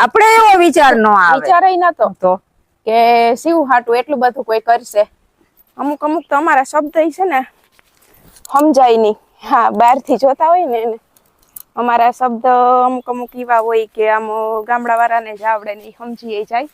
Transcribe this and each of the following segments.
આપણે એવો વિચાર નો આવે. વિચારે નતો તો કે શિવ હાટું એટલું બધું કોઈ કરશે. અમુક અમુક તો અમારા શબ્દ છે ને. સમજાય નહીં હા બહારથી જોતા હોય ને એને. અમારા શબ્દ અમુક અમુક એવા હોય કે આમ ગામડા વાળાને જ આવડે નહીં સમજી જાય.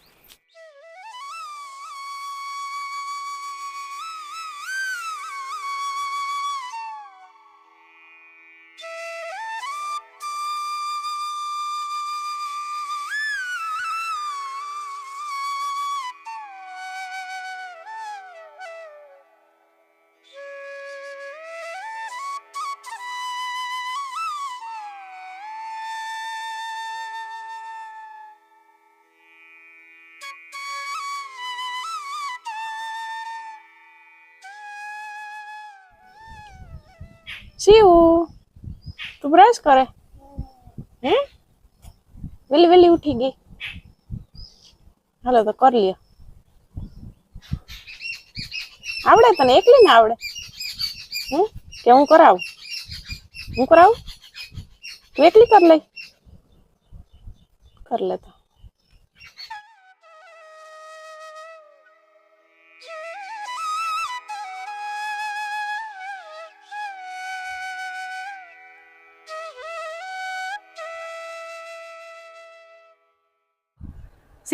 શિવ તું બ્રશ કરે? હે વેલી વેલી ઉઠી ગઈ. હાલો તો કરી લ્યો. આવડે તને? એકલી ને આવડે? હમ? કે હું કરાવું? હું કરાવું? તું એકલી કર લઈ. કર લે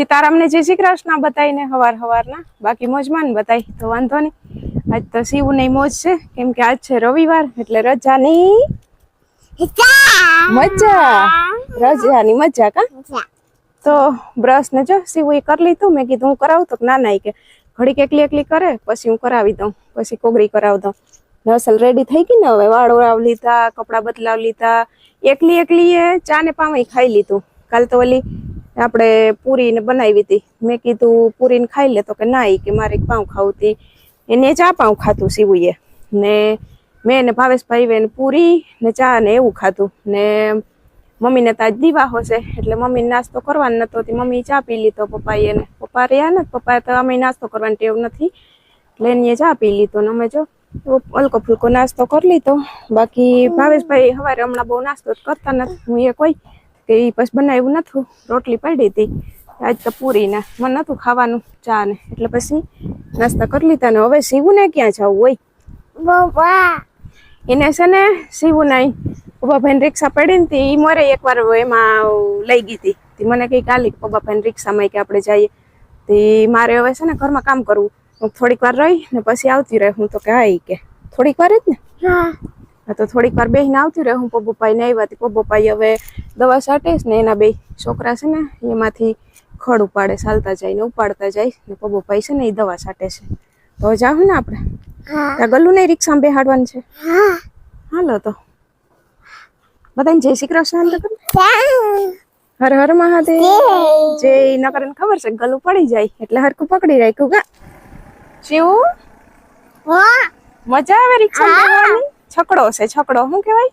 સીતારામને જય શ્રી કૃષ્ણ બતાવીને હવાર હવારના. બાકી મોજમાં બતાવી તો વાંધો નહીં. આજ તો શિવ નહીં મોજ છે. કેમ કે આજ છે રવિવાર એટલે રજાની મજા. રજાની મજા કા? તો બ્રશ ને જો શિવ એ કરી લીધું. મેં કીધું હું કરાવું તો ના ના કે ઘડીક એકલી એકલી કરે પછી હું કરાવી દઉં. પછી કોગરી કરાવી દઉં. નસલ રેડી થઈ ગઈ ને હવે વાળ ઓળાવ લીધા કપડાં બદલાવ લીધા. એકલી એકલી એ ચા ને પાણી ખાઈ લીધું. કાલ તો ઓલી આપણે પૂરી ને બનાવી હતી. મેં કીધું પૂરી ને ખાઈ લે તો કે ના કે મારે પાઉં ખાવું હતી. એને ચા પાઉં ખાતું સીવુએ ને મેં ને ભાવેશભાઈ ને પૂરી ને ચા ને એવું ખાધું. ને મમ્મીને તાજ દીવા હશે, એટલે મમ્મી નાસ્તો કરવાનો નતો. મમ્મી ચા પી લીધો, પપ્પાએ એને. પપ્પા રહ્યા ને પપ્પાએ તો અમે નાસ્તો કરવાની ટેવ નથી. એટલે એને ચા પી લીધો ને અમે જો હલકો ફૂલકો નાસ્તો કરી લીધો. બાકી ભાવેશભાઈ સવારે હમણાં બહુ નાસ્તો કરતા નથી હું એ કોઈ એ પછી બનાવ્યું નતું રોટલી પડી હતી. આજ તો પૂરી ને મને નતું ખાવાનું ચા ને એટલે પછી નાસ્તા કરી લીધા ને હવે સીવું ને ક્યાં જવું હોય? એને છે ને સીવું નહીં પપ્પા ભાઈ રિક્ષા પડી ને એ મારે એકવાર એમાં લઈ ગઈ હતી તી મને કઈ કાલી પપ્પા ભાઈ રિક્ષામાં કે આપણે જઈએ. તે મારે હવે છે ને ઘરમાં કામ કરવું. હું થોડીક વાર રહી ને પછી આવતી રહે. હું તો કે હા કે. થોડીક વાર જ ને? હા. તો થોડીક વાર બેહીને આવતી રહે. હું પપ્પાઈ ને આવ્યા હતી. હવે દવા સાટે ને એના બે છોકરા છે ને એમાંથી ખડ ઉપાડે ચાલતા જાય ને ઉપાડતા જાય ને પપ્પાઈ છે ને એ દવા સાટે છે. તો જાઉં ને આપણે. ત્યાં ગલ્લું નહીં રિક્ષામાં બેહાડવાનું છે. હાલો તો. બધાને જય શ્રી કૃષ્ણ હર હર મહાદેવ. જે નકર એને ખબર છે ગલું પડી જાય એટલે હરકું પકડી રાખ્યું. કા શિવ મજા આવે રિક્ષા છકડો છે છકડો. શું કહેવાય?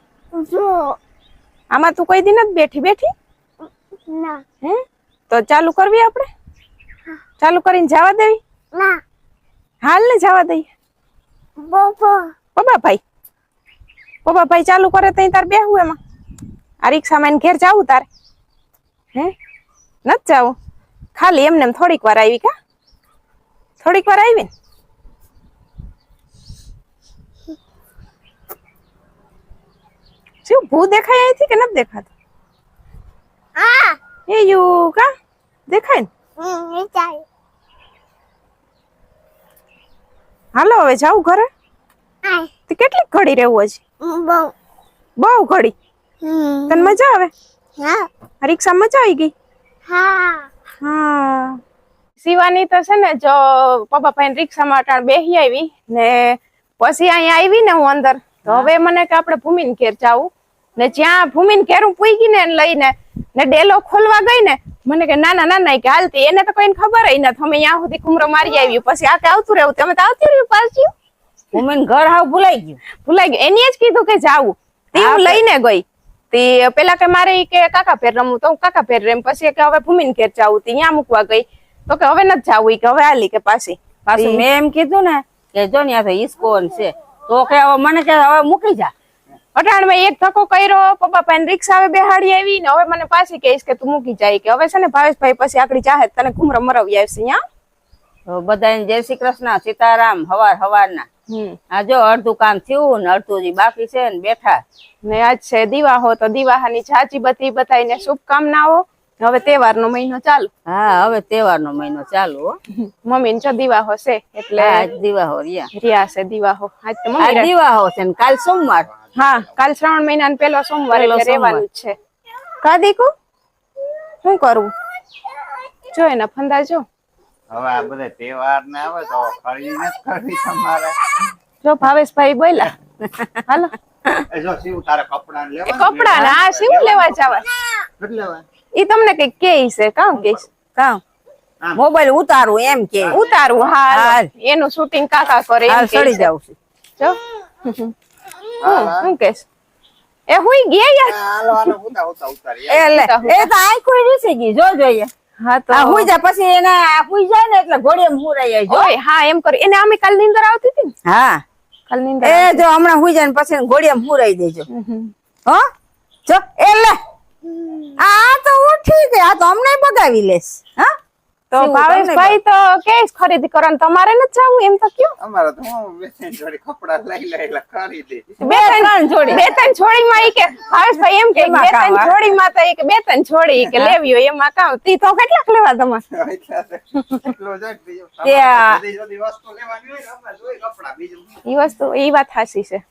આમાં તું કોઈ દિન જ બેઠી બેઠી? હે? તો ચાલુ કરવી આપણે? ચાલુ કરીને જવા દેવી? હાલ ને જવા દઈએ પપ્પા ભાઈ પપ્પા ભાઈ ચાલુ કરે તઈ તાર બેહવું એમાં. આ રિક્ષામાં ઘેર જાવું તારે. હે? નથી જાવું. ખાલી એમને એમ થોડીક વાર આવી કા? થોડીક વાર આવી ને શું ભૂ દેખાય અહીંથી કે નથી દેખાતું? એ યુ કા? દેખાય ને? હાલો હવે જાવ ઘરે? તે કેટલીક ઘડી રહેવું હજી? બહુ. ઘડી? તને મજા આવે? હા. રિક્ષા મજા આવી ગઈ? હા. હા. શિવાની તો છે ને જો પપ્પા ભાઈ રિક્ષામાં અટાણ બેસી આવી ને પછી અહીંયા આવી ને હું અંદર. તો હવે મને કે આપણે ભૂમિન ઘેર જાવું. ને જ્યાં ભૂમિન ઘેરું પૂઈ ને લઈને ને ડેલો ખોલવા ગઈ ને મને કે ના ના ના ના કે હાલતી એને તો કોઈ ખબર નથી. અમે ત્યાં સુધી કુમરો મારી આવ્યું. પછી આ કે આવતું રહેવું? તમે તો આવતી રહ્યું પાછું. ભૂમિન ઘર હાવ ભૂલાઈ ગયું. ભૂલાઈ ગયું. એની જ કીધું કે જાવું. તે હું લઈને ગઈ. તે પેલા કે મારે કે કાકા ફેર રમવું તો હું કાકા પેર રેમ. પછી કે હવે ભૂમિન ઘેર જાવું. તે ત્યાં મૂકવા ગઈ. તો કે હવે નથી જાવું. કે હવે હાલી કે પાછી. પાછી મેં એમ કીધું ને કે જો ને આ તો ઈસ્કોન છે. તો કે હવે મને કે હવે મૂકી જા. અટાણમાં એક ધક્કો કર્યો પપ્પા પાસે રિક્ષા આવે બેહાડી આવી ને હવે મને પાછી કહીશ કે તું મૂકી જાય કે હવે છે ને ભાવેશભાઈ પછી આકડી ચાહે તને ઘુમરા મરાવી આવશે અહીંયા બધાને જય શ્રી કૃષ્ણ સીતારામ હવાર હવારના. હમ. આ જો અડધું કામ થયું ને અડધું બાકી છે ને બેઠા. ને આજ છે દિવાહો તો દિવાહાની છાચી બધી બતાવીને શુભકામનાઓ. હવે તહેવારનો મહિનો ચાલુ. હા હવે તહેવારનો મહિનો ચાલુ મમ્મી જો દિવાહો છે એટલે આજ દિવાહો રિયા રિયા છે દિવાહો આજ તો દિવાહો છે ને કાલ સોમવાર. હા કાલ શ્રાવણ મહિના પેલો સોમવાર એટલે રહેવાનું જ છે. કા દીકુ? શું કરવું જો એના ફંદા જો. હવે આ બધા તહેવાર ને આવે તો ખરી નથી કરવી તમારે. જો ભાવેશભાઈ બોલ્યા. હાલો. જો શિવ તારે કપડા લેવા કપડા ના આ શું લેવા જવા. લેવા. ઈ તમને કઈ કે છે? કામ કે? કામ મોબાઈલ ઉતારું એમ કે. ઉતારું હા એનું શૂટિંગ કાકા કરે એમ કે સડી જાવ છું. જો. હું હું. કેસ? એ હુઈ ગયા યાર. હાલો હાલો ઉતા ઉતા ઉતારી ઉતા, એ તો આંખું રીસી ગઈ જો જોઈએ. હા તો હુઈ જાય પછી એને આ હુઈ જાય ને એટલે ઘોડીએ મુરાઈ જાય હા એમ કરી. એને અમે કાલ નીંદર આવતી હતી ને? હા. કાલ નીંદર એ જો હમણાં હુઈ જાય ને પછી ઘોડીએ મુરાઈ દેજો. હો? જો એ લે. આ તો ઉઠી ગઈ આ તો અમને બગાવી લેસ હા? તો ભાવેશભાઈ તો કે ખરીદી કરો તમારે નથી જવું એમ તો કયો? અમારે તો હું ત્રણ જોડી કપડા લઈ લે ખરીદી. બે ત્રણ જોડી. બે ત્રણ જોડી માં કે ભાવેશભાઈ એમ કે બે ત્રણ. જોડી માં તો એક કે બે ત્રણ જોડી કે લેવી હોય એમાં કામ. તી તો કેટલાક લેવા તમારે? એટલો બધી વસ્તુ લેવાની હોય ને અમારે જોઈ કપડા બીજું ઈ વસ્તુ ઈ વાત હાસી છે.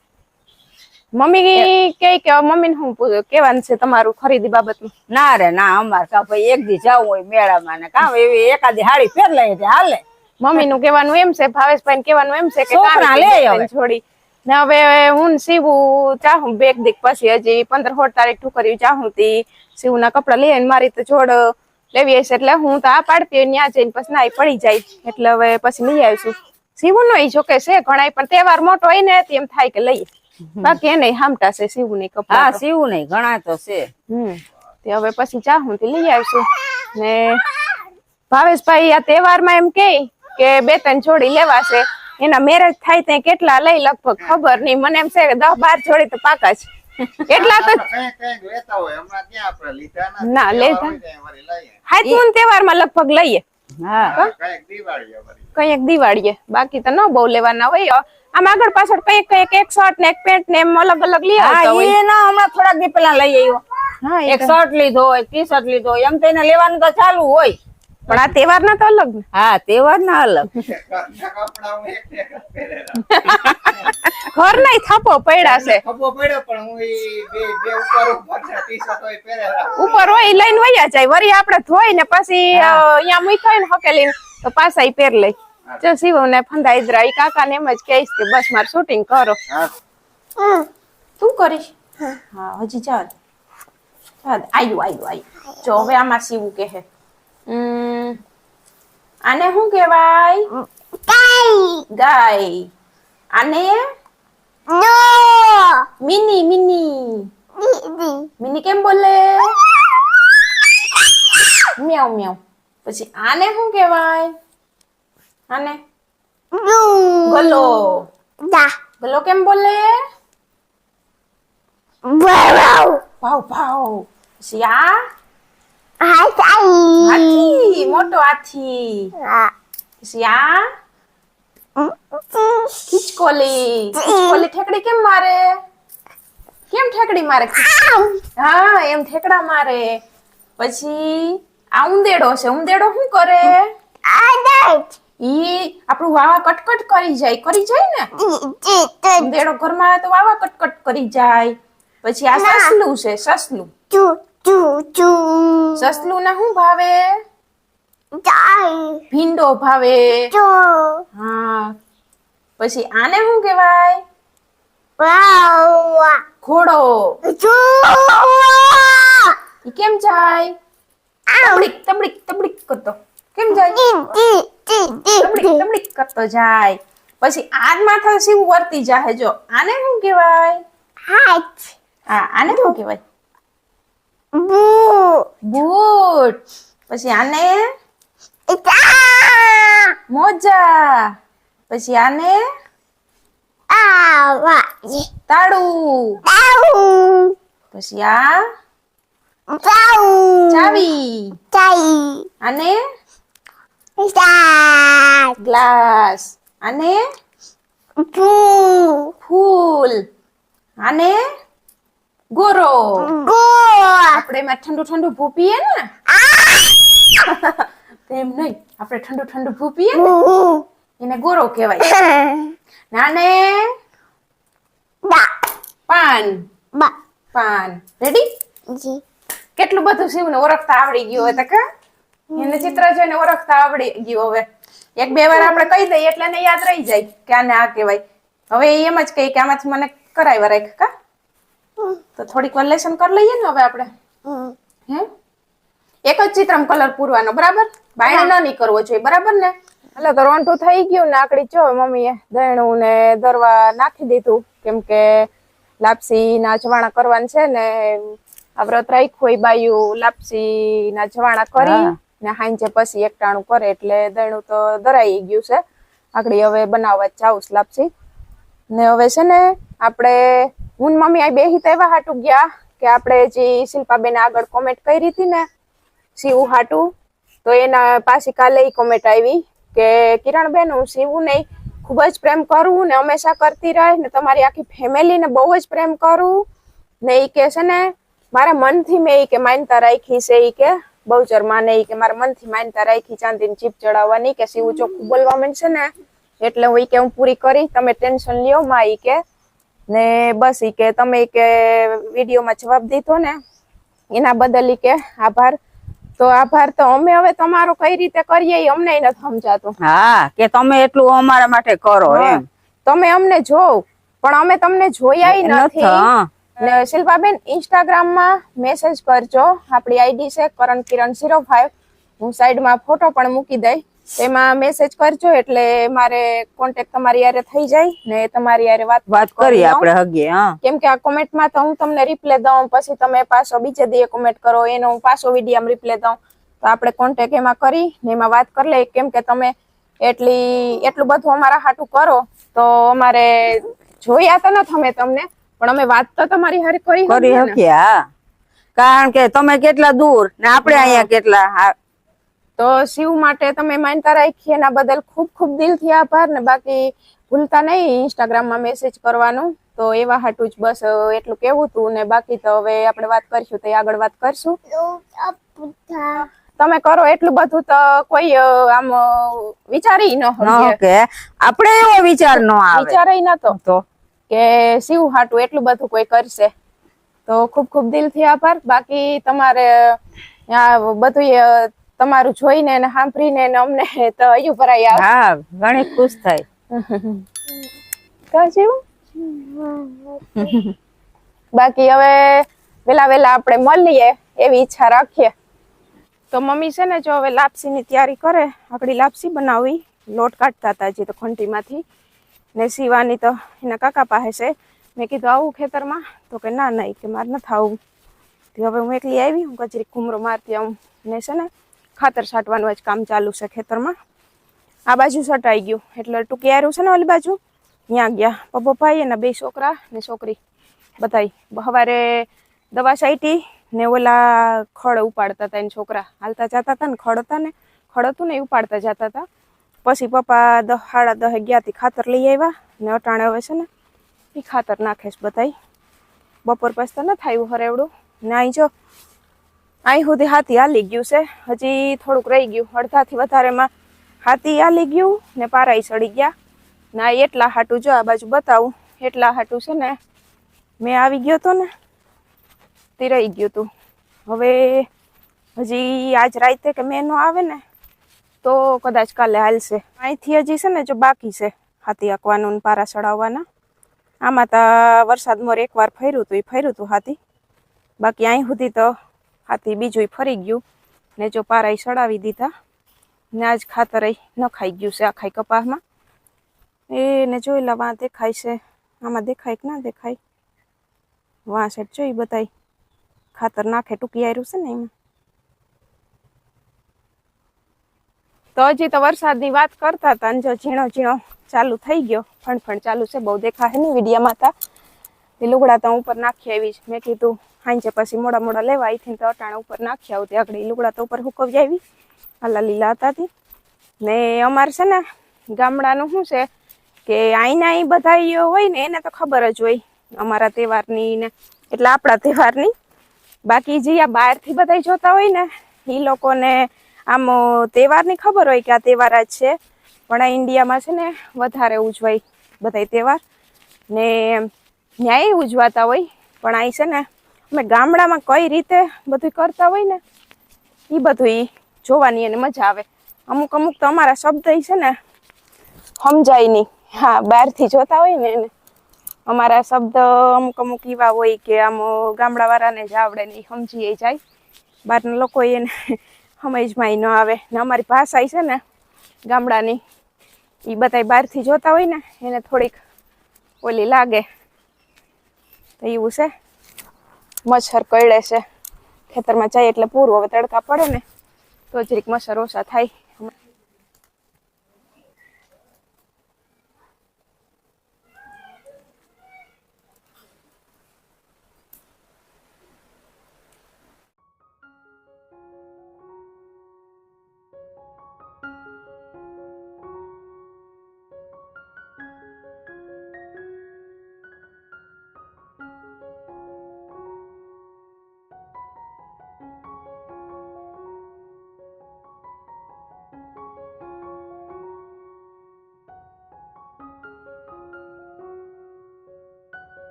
મમ્મી કે કે મમ્મી હું કેવાનું છે તમારું ખરીદી બાબતમાં ના રે ના અમાર કા ભાઈ એક દી જવું હોય મેળામાં ને કામ એવી એકાદી હાડી ફેર લઈ એટલે હાલે. મમ્મી નું કેવાનું એમ છે ભાવેશભાઈ કેવાનું એમ છે કે છોકરા લે હવે. ત્રણ ને હવે હું સીવું ચાહું બેગ દીક પછી હજી પંદર સોળ તારીખ ઠુકરી ચાહું તી. સીવું ના કપડા લઈ મારી તો જોડ લેવી હશે એટલે હું તો આ પાડતી હોય ત્યાં જઈને પછી નાઈ પડી જાય. એટલે હવે પછી લઈ આવીશું. સીવું નો જો કે છે ઘણા પણ તહેવાર મોટો હોય ને એમ થાય કે લઈએ. બાકી એને હામટા છે સીવું નહીં કપડા હા સીવું નહીં ઘણા તો છે. હમ. તે હવે પછી ચાહું હું લઈ આવીશું. ને ભાવેશભાઈ આ તહેવારમાં એમ કે કે બે ત્રણ જોડી લેવાશે એના મેરેજ થાય ત્યાં કેટલા લઈ લગભગ ખબર નહીં. મને એમ છે કે દસ બાર જોડી તો પાકા છે કેટલા તો કઈ કઈ લેતા હોય. હમણાં ક્યાં આપણે લીધા. નથી. ના, લેતા. હાથમૂન તહેવારમાં લગભગ લઈએ. હા. હા, કંઈક દિવાળીએ. બાકી તો ન બહુ લેવાના હોય. આમ આગળ પાછળ કંઈક કંઈક એક શર્ટ ને એક પેન્ટ ને એમ અલગ અલગ લઈ હા આવતા હોય. એ ના હમણાં થોડાક દી પેલા લઈ આવ્યો. એક શર્ટ લીધો હોય ટી શર્ટ લીધો હોય એમ તો એને લેવાનું તો ચાલુ હોય. પણ આ તહેવારના તો અલગ હા તહેવાર ના અલગ. ને. ઘર નહીં થાપો પડ્યા છે. ખભો પડ્યો પણ હું બે બે ઉપર હોય પહેરેલા ઉપર હોય લઈને વયા જાય. વરી આપણે ધોઈ ને પછી અહીંયા મૂકી હોય ને હકેલી તો પાછા પહેર પેર લઈ. જો શિવ ને ફંદા ઇદરા ઈ કાકા ને એમ જ કહીશ કે બસ મારે શૂટિંગ કરો. હા. તું કરીશ? હા. હજી ચાલ ચાલ આયુ આયુ આયુ. જો હવે આમાં શિવું કહે ઉમ, આને શું કહેવાય? ગાય. આને? Mini mini. મિની કેમ બોલે? મ્યાઉ મ્યાઉ. પછી આને શું કહેવાય? આને? ગલો ગલો કેમ બોલે? ભાવ ભાવ. પછી આ? હાથી. મોટો હાથી. આ? ખીચકોલી. ખીચકોલી ઠેકડી કેમ મારે? કેમ ઠેકડી મારે? હા એમ ઠેકડા મારે. પછી આ ઉંદેડો છે. ઉંદેડો શું કરે? ઈ આપણું વાવા કટકટ કરી જાય કરી જાય ને? ઉંદેડો ઘરમાં આવે તો વાવા કટકટ કરી જાય. પછી આ સસલું છે સસલું. સસલું ના શું ભાવે? ભીંડો ભાવે. હા. પછી આને શું કહેવાય? ઘોડો. કેમ જાય? તબડીક તબડીક તબડીક કરતો. કેમ જાય? કરતો જાય. પછી આજ માથા શિવ વર્તી જાહે જો. આને શું કહેવાય? હા આને શું કહેવાય? બૂટ. પછી આને? મોજા. પછી આને? તાળું. પછી આ? ચાવી. અને ગ્લાસ અને? ફૂલ. અને? ગોરો. આપણે એમાં ઠંડુ ઠંડુ ભૂપીએ ને? તેમ નહીં આપણે ઠંડુ ઠંડુ ભૂપીએ ને? એને ગોરો કહેવાય. નાને પાન. પાન. રેડી કેટલું બધું શિવને ઓળખતા આવડી ગયું હોય તો કા? એને ચિત્ર જોઈને ઓળખતા આવડી ગયું હવે. એક બે વાર આપણે કહી દઈએ એટલે એને યાદ રહી જાય કે આને આ કહેવાય. હવે એ એમ જ કહી કે આમાંથી મને કરાવ્યા રાખ કા? તો થોડીક વાર લેસન કરી લઈએ ને હવે આપણે. હે? એક જ ચિત્રમાં કલર પૂરવાનો બરાબર? બાયણો ન કરવો જોઈએ બરાબર ને? એટલે તો રોંઠું થઈ ગયું ને આકડી ચો મમ્મીએ દહીણું ને દરવા નાખી દીધું કેમ કે લાપસી ના જવાણા કરવાનું છે ને આ વ્રત રાખ્યું હોય બાયું લાપસી ના જવાણા કરી. ને હાંજે પછી એકટાણું કરે એટલે દયણું તો દરાઈ ગયું છે. આગળ હવે બનાવવા જાઉં સ્લાપસી. લાપસી ને હવે છે ને આપણે, હું મમ્મી આ બેહી તો એવા હાટું ગયા કે આપણે જે શિલ્પાબેન આગળ કોમેન્ટ કરી હતી ને સીવું હાટું, તો એના પાછી કાલે કોમેન્ટ આવી કે કિરણબેન, હું સીવું નહીં, ખૂબ જ પ્રેમ કરું ને હંમેશા કરતી રહે ને તમારી આખી ફેમિલીને બહુ જ પ્રેમ કરું. ને એ કે છે ને, મારા મનથી મેં એ કે માનતા રાખી છે એ કે બહુચર માને કે મારા મનથી માનતા રાખી ચાંદીની ચીપ ચડાવવાની કે શિવ ચોખ્ખું બોલવા માંડશે ને એટલે હું કે હું પૂરી કરી તમે ટેન્શન લ્યો માં ઈ કે ને બસ ઈ કે તમે કે વિડીયોમાં જવાબ દીધો ને એના બદલ ઈ કે આભાર. તો આભાર તો અમે હવે તમારો કઈ રીતે કરીએ ઈ અમને નથી સમજાતું. હા કે તમે એટલું અમારા માટે કરો એમ. તમે અમને જોવ પણ અમે તમને જોયા નથી. ને શિલ્પાબેન ઇન્સ્ટાગ્રામમાં મેસેજ કરજો. આપણી આઈડી છે કરણ કિરણ ઝીરો ફાઈવ હું સાઈડમાં ફોટો પણ મૂકી દઈ એમાં મેસેજ કરજો એટલે મારે કોન્ટેક્ટ તમારી યારે થઈ જાય ને તમારી યારે વાત વાત કરી આપણે હગીએ હા. કેમ કે આ કોમેન્ટમાં તો હું તમને રિપ્લે દઉં પછી તમે પાછો બીજે દીએ કોમેન્ટ કરો એનો હું પાછો વિડીયામાં રિપ્લે દઉં. તો આપણે કોન્ટેક્ટ એમાં કરી ને એમાં વાત કરી લઈએ. કેમ કે તમે એટલી એટલું બધું અમારા હાટું કરો તો અમારે જોયા તો નથી અમે તમને. પણ અમે વાત તો તમારી હારે કરી કરી હકી હા. કારણ કે તમે કેટલા દૂર ને આપણે અહીંયા કેટલા તો શિવ માટે તમે માનતા રાખી એના બદલ ખૂબ ખૂબ દિલથી આભાર ને બાકી ભૂલતા નહીં ઇન્સ્ટાગ્રામમાં મેસેજ કરવાનું. તો એવા હાટું જ બસ એટલું કેવું હતું ને બાકી તો હવે આપણે વાત કરીશું તો આગળ વાત કરશું. તમે કરો એટલું બધું તો કોઈ આમ વિચારી ન ન હોય કે આપણે એવો વિચાર ન આવે. વિચારાય નતો તો કે શિવ હાટું એટલું બધું કોઈ કરશે. તો ખૂબ ખૂબ દિલથી આભાર. બાકી તમારે બધું તમારું જોઈને અને સાંભળીને અને અમને તો હજુ ભરાઈ આવે. હા ઘણી ખુશ થાય. બાકી હવે વેલા વેલા આપણે મળીએ એવી ઈચ્છા રાખીએ. તો મમ્મી છે ને જો હવે લાપસીની તૈયારી કરે આપણી લાપસી બનાવી લોટ કાઢતા હતા હજી તો ખંટીમાંથી. ને સીવાની તો એના કાકા પાસે છે. મેં કીધું આવું ખેતરમાં? તો કે ના નહીં કે મારે નથી આવું. તો હવે હું એકલી આવી, હું કચરી ઘૂમરો મારતી આવું. ને છે ને, ખાતર છાંટવાનું જ કામ ચાલુ છે ખેતરમાં. આ બાજુ સટાઈ ગયું. એટલે ટૂંકી આવ્યું છે ને ઓલી બાજુ? ત્યાં ગયા. પપ્પાભાઈ એના બે છોકરા ને છોકરી. બધાય. સવારે દવા સાઈટી ને ઓલા ખડ ઉપાડતા હતા એને છોકરા. હાલતા જતા હતા ને ખડ હતા ને. ખડ હતું ને એ ઉપાડતા જતા હતા પછી પપ્પા દહ સાડા દહે ગયા તી ખાતર લઈ આવ્યા ને અટાણે હવે છે ને એ ખાતર નાખે છે બધાય. બપોર પછી તો ન થાય હરેવડું. ને અહીં જો અહીં સુધી હાથી હાલી ગયું છે. હજી થોડુંક રહી ગયું, અડધાથી વધારેમાં હાથી હાલી ગયું ને પારાઈ સડી ગયા. ના એટલા હાટું જો આ બાજુ બતાવું. એટલા હાટું છે ને, મેં આવી ગયો તો ને તે રહી ગયું તું. હવે હજી આજ રાતે કે મેં નો આવે ને તો કદાચ કાલે હાલશે. અહીંથી હજી છે ને જો બાકી છે, હાથી આંકવાનું પારા ચડાવવાના. આમાં તો વરસાદ મોર એકવાર ફર્યું હતું એ ફર્યું હતું હાથી. બાકી અહીં સુધી તો હાથી બીજું ફરી ગયું. ને જો પારાઈ ચડાવી દીધા, ને આજ ખાતર ન ખાઈ ગયું છે આખાઈ કપાસમાં. એને જોઈ લે, વાં દેખાય છે. આમાં દેખાય કે ના દેખાય? વાં સેટ જોઈ બતાય ખાતર નાખે ટૂંકી આવ્યું છે ને એમાં. તો હજી તો વરસાદની વાત કરતા હતા અને જો ઝીણો ઝીણો ચાલુ થઈ ગયો ફણ ફણ ચાલુ છે, બહુ દેખા હે ને વિડીયામાં હતા એ લુગડા તો ઉપર નાખી આવી છે મેં કીધું, હાંજે પછી મોડા મોડા લેવા અહીંથી તો અટાણા ઉપર નાખી આવતી આગળ લુગડા તો ઉપર હુકવી આવી. આલા લીલા હતા તી. ને અમારે છે ને ગામડાનું શું છે કે આઈના અહીં બધા હોય ને એને તો ખબર જ હોય. અમારા તહેવારની ને એટલે આપણા તહેવારની. બાકી જે આ બહારથી બધા જોતા હોય ને એ લોકોને આમ તહેવારની ખબર હોય કે આ તહેવાર જ છે, પણ આ ઇન્ડિયામાં છે ને વધારે ઉજવાય બધા તહેવાર. ને ન્યાય ઉજવાતા હોય, પણ અહીં છે ને, અમે ગામડામાં કઈ રીતે બધું કરતા હોય ને એ બધું જોવાની એને મજા આવે. અમુક અમુક તો અમારા શબ્દ છે ને, સમજાય નહીં. હા, બહારથી જોતા હોય ને એને. અમારા શબ્દ અમુક અમુક એવા હોય કે આમ ગામડાવાળાને જ આવડે ને સમજી જાય. બહારના લોકો એને સમજમાં ન આવે ને અમારી ભાષા છે ને ગામડાની એ બધા બહારથી જોતા હોય ને, એને થોડીક ઓલી લાગે. તો એવું છે. મચ્છર કરડે છે. ખેતરમાં જાય એટલે પૂરું, હવે તડકા પડે ને, તો જરીક મચ્છર ઓછા થાય.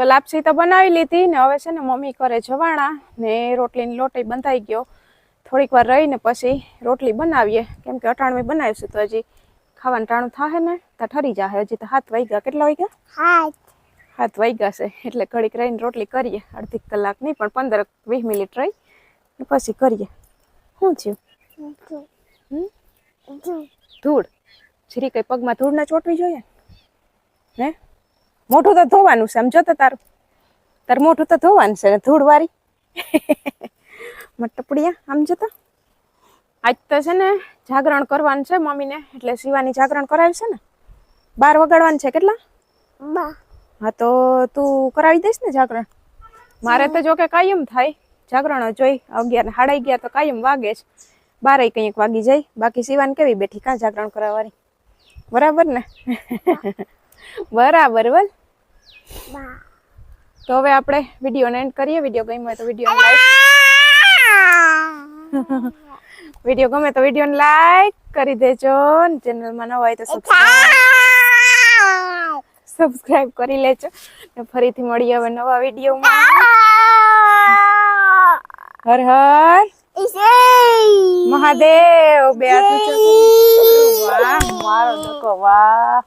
તો લાપસી તો બનાવી લીધી ને હવે છે ને મમ્મી કરે જવાણા ને રોટલીની લોટી બંધાઈ ગયો. થોડીક વાર રહીને પછી રોટલી બનાવીએ. કેમ કે અટાણું બનાવીશું તો હજી ખાવાનું ટાણું થાય ને તો ઠરી જાય હજી તો હાથ વાગ્યા. કેટલા વાગ્યા? હાથ. હાથ વાગ્યા છે. એટલે ઘડીક રહીને રોટલી કરીએ. અડધી કલાક નહીં પણ પંદર વીસ મિનિટ રહી ને પછી કરીએ. શું થયું? ધૂળ? જરી કઈ પગમાં ધૂળ ના ચોટવી જોઈએ? હે? મોઢું તો ધોવાનું છે આમ તો તારું. તારું મોઢું તો ધોવાનું છે ને ધૂળ મટપડિયા આમ તો. આજ તો છે ને જાગરણ કરવાનું છે મમ્મીને એટલે શિવાની જાગરણ કરાવી છે ને. બાર વગાડવાનું છે કેટલા? હા તો તું કરાવી દઈશ ને જાગરણ. મારે તો જો કે કાયમ થાય. જાગરણ જોઈ અગિયાર ને સાડા ગયા તો કાયમ વાગે જ. બારે કંઈક વાગી જાય. બાકી શિવાન કેવી બેઠી? કાં જાગરણ કરાવવાની? બરાબર ને? બરાબર બોલ. તો હવે આપણે વિડીયોને એન્ડ કરીએ. વીડિયો ગમ્યો તો વીડિયો લાઈક વીડિયો ગમે તો વીડિયો લાઈક કરી દેજો. ચેનલમાં ન હોય તો સબસ્ક્રાઈબ સબસ્ક્રાઇબ કરી લેજો. ને ફરીથી મળીએ હવે નવા વિડીયોમાં. હર હર. મહાદેવ. બે હાથ વાહ મારો ધક્કો વાહ.